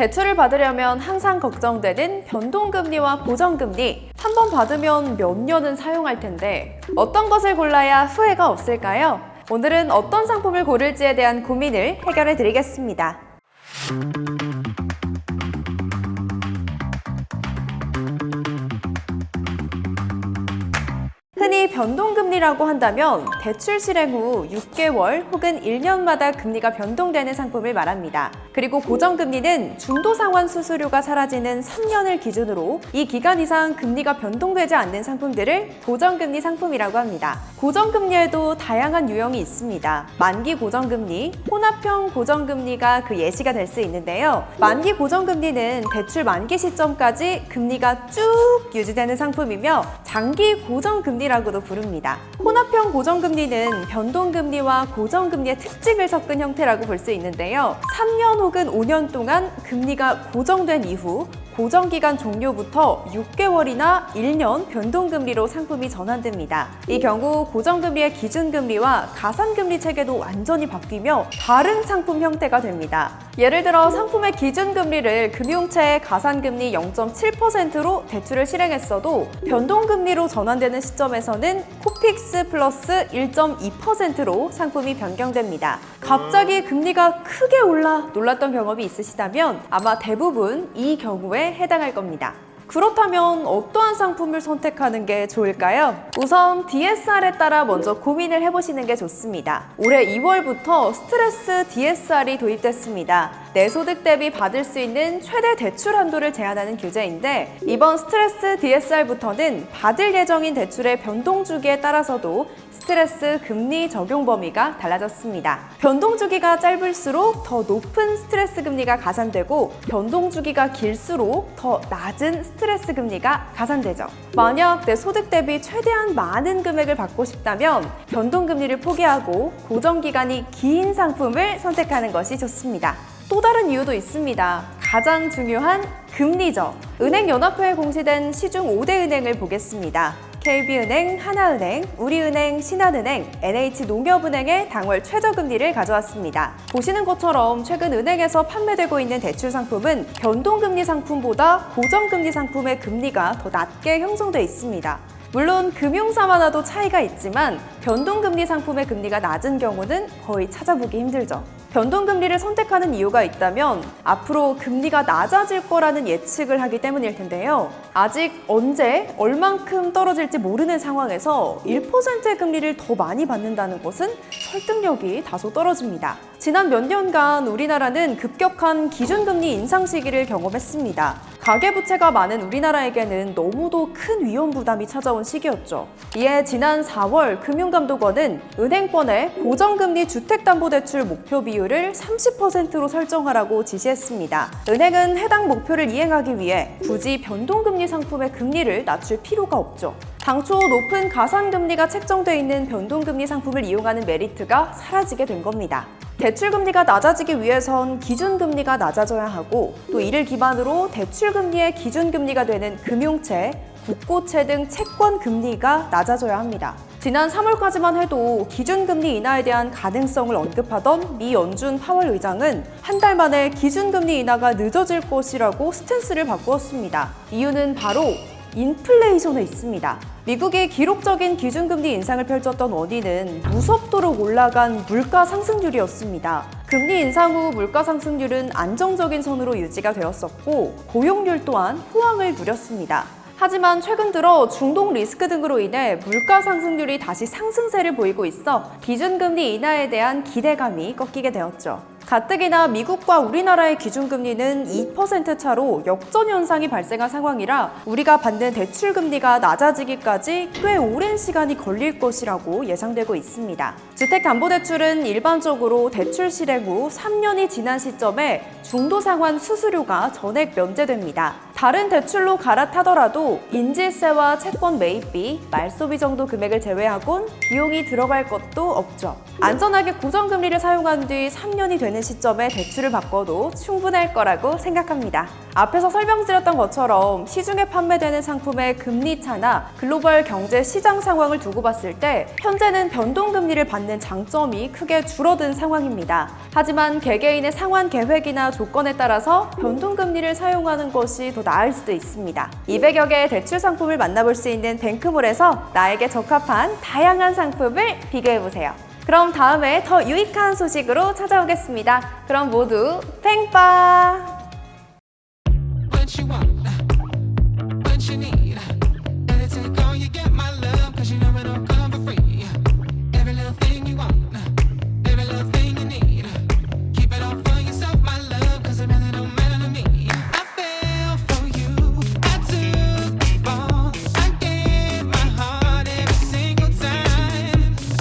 대출을 받으려면 항상 걱정되는 변동금리와 고정금리. 한 번 받으면 몇 년은 사용할 텐데 어떤 것을 골라야 후회가 없을까요? 오늘은 어떤 상품을 고를지에 대한 고민을 해결해 드리겠습니다. 흔히 변동금리라고 한다면 대출 실행 후 6개월 혹은 1년마다 금리가 변동되는 상품을 말합니다. 그리고 고정금리는 중도 상환 수수료가 사라지는 3년을 기준으로 이 기간 이상 금리가 변동되지 않는 상품들을 고정금리 상품이라고 합니다. 고정금리에도 다양한 유형이 있습니다. 만기 고정금리, 혼합형 고정금리가 그 예시가 될 수 있는데요. 만기 고정금리는 대출 만기 시점까지 금리가 쭉 유지되는 상품이며 장기 고정금리라고 도 부릅니다. 혼합형 고정금리는 변동금리와 고정금리의 특징을 섞은 형태라고 볼 수 있는데요. 3년 혹은 5년 동안 금리가 고정된 이후 고정기간 종료부터 6개월이나 1년 변동금리로 상품이 전환됩니다. 이 경우 고정금리의 기준금리와 가산금리 체계도 완전히 바뀌며 다른 상품 형태가 됩니다. 예를 들어 상품의 기준금리를 금융채의 가산금리 0.7%로 대출을 실행했어도 변동금리로 전환되는 시점에서는 코픽스 플러스 1.2%로 상품이 변경됩니다. 갑자기 금리가 크게 올라 놀랐던 경험이 있으시다면 아마 대부분 이 경우에 해당할 겁니다. 그렇다면 어떠한 상품을 선택하는 게 좋을까요? 우선 DSR에 따라 먼저 고민을 해보시는 게 좋습니다. 올해 2월부터 스트레스 DSR이 도입됐습니다. 내 소득 대비 받을 수 있는 최대 대출 한도를 제한하는 규제인데 이번 스트레스 DSR부터는 받을 예정인 대출의 변동 주기에 따라서도 스트레스 금리 적용 범위가 달라졌습니다. 변동 주기가 짧을수록 더 높은 스트레스 금리가 가산되고 변동 주기가 길수록 더 낮은 스트레스 금리가 가산되죠. 만약 내 소득 대비 최대한 많은 금액을 받고 싶다면 변동 금리를 포기하고 고정 기간이 긴 상품을 선택하는 것이 좋습니다. 또 다른 이유도 있습니다. 가장 중요한 금리죠. 은행연합회에 공시된 시중 5대 은행을 보겠습니다. KB은행, 하나은행, 우리은행, 신한은행, NH농협은행의 당월 최저금리를 가져왔습니다. 보시는 것처럼 최근 은행에서 판매되고 있는 대출 상품은 변동금리 상품보다 고정금리 상품의 금리가 더 낮게 형성돼 있습니다. 물론 금융사마다도 차이가 있지만 변동금리 상품의 금리가 낮은 경우는 거의 찾아보기 힘들죠. 변동금리를 선택하는 이유가 있다면 앞으로 금리가 낮아질 거라는 예측을 하기 때문일 텐데요. 아직 언제 얼만큼 떨어질지 모르는 상황에서 1%의 금리를 더 많이 받는다는 것은 설득력이 다소 떨어집니다. 지난 몇 년간 우리나라는 급격한 기준금리 인상 시기를 경험했습니다. 가계부채가 많은 우리나라에게는 너무도 큰 위험 부담이 찾아온 시기였죠. 이에 지난 4월 금융감독원은 은행권의 고정금리 주택담보대출 목표 비율을 30%로 설정하라고 지시했습니다. 은행은 해당 목표를 이행하기 위해 굳이 변동금리 상품의 금리를 낮출 필요가 없죠. 당초 높은 가산금리가 책정돼 있는 변동금리 상품을 이용하는 메리트가 사라지게 된 겁니다. 대출금리가 낮아지기 위해선 기준금리가 낮아져야 하고 또 이를 기반으로 대출금리의 기준금리가 되는 금융채, 국고채 등 채권 금리가 낮아져야 합니다. 지난 3월까지만 해도 기준금리 인하에 대한 가능성을 언급하던 미 연준 파월 의장은 한 달 만에 기준금리 인하가 늦어질 것이라고 스탠스를 바꾸었습니다. 이유는 바로 인플레이션에 있습니다. 미국이 기록적인 기준금리 인상을 펼쳤던 원인은 무섭도록 올라간 물가 상승률이었습니다. 금리 인상 후 물가 상승률은 안정적인 선으로 유지가 되었었고 고용률 또한 호황을 누렸습니다. 하지만 최근 들어 중동 리스크 등으로 인해 물가 상승률이 다시 상승세를 보이고 있어 기준금리 인하에 대한 기대감이 꺾이게 되었죠. 가뜩이나 미국과 우리나라의 기준금리는 2% 차로 역전 현상이 발생한 상황이라 우리가 받는 대출 금리가 낮아지기까지 꽤 오랜 시간이 걸릴 것이라고 예상되고 있습니다. 주택담보대출은 일반적으로 대출 실행 후 3년이 지난 시점에 중도 상환 수수료가 전액 면제됩니다. 다른 대출로 갈아타더라도 인지세와 채권 매입비, 말소비 정도 금액을 제외하곤 비용이 들어갈 것도 없죠. 안전하게 고정금리를 사용한 뒤 3년이 되는 시점에 대출을 바꿔도 충분할 거라고 생각합니다. 앞에서 설명드렸던 것처럼 시중에 판매되는 상품의 금리 차나 글로벌 경제 시장 상황을 두고 봤을 때 현재는 변동금리를 받는 장점이 크게 줄어든 상황입니다. 하지만 개개인의 상환 계획이나 조건에 따라서 변동금리를 사용하는 것이 더 나을 수도 있습니다. 200여 개의 대출 상품을 만나볼 수 있는 뱅크몰에서 나에게 적합한 다양한 상품을 비교해보세요. 그럼 다음에 더 유익한 소식으로 찾아오겠습니다. 그럼 모두 팽빠!